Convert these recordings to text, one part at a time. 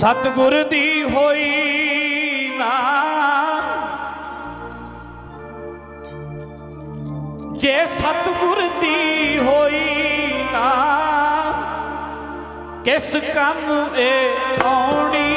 ਸਤਗੁਰ ਦੀ ਹੋਈ ਨਾ। ਜੇ ਸਤਗੁਰ ਦੀ ਹੋਈ ਨਾ ਕਿਸ ਕੰਮ ਏ ਆਉਣੀ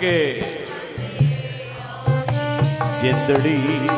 ਕੇ। ਜਿੰਦੜੀ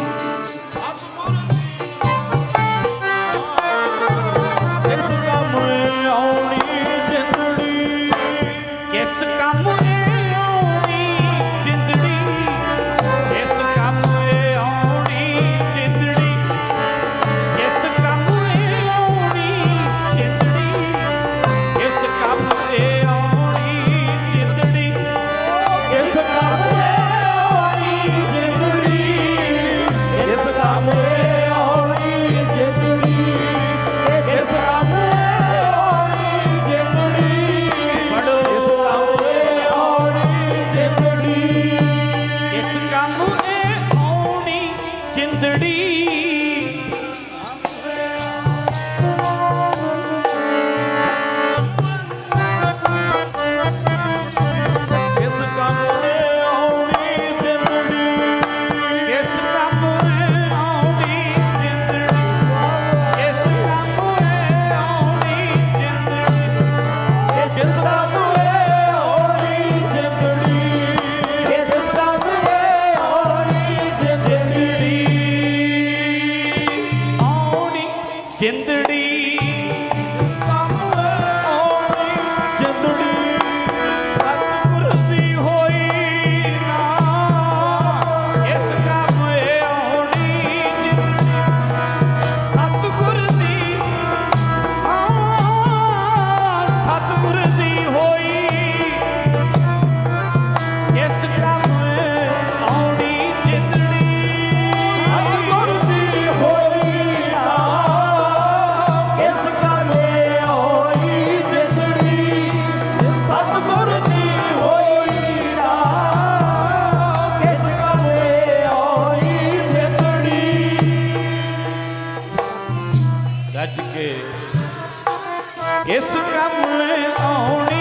எந்திரடி యేసు రాములే అవును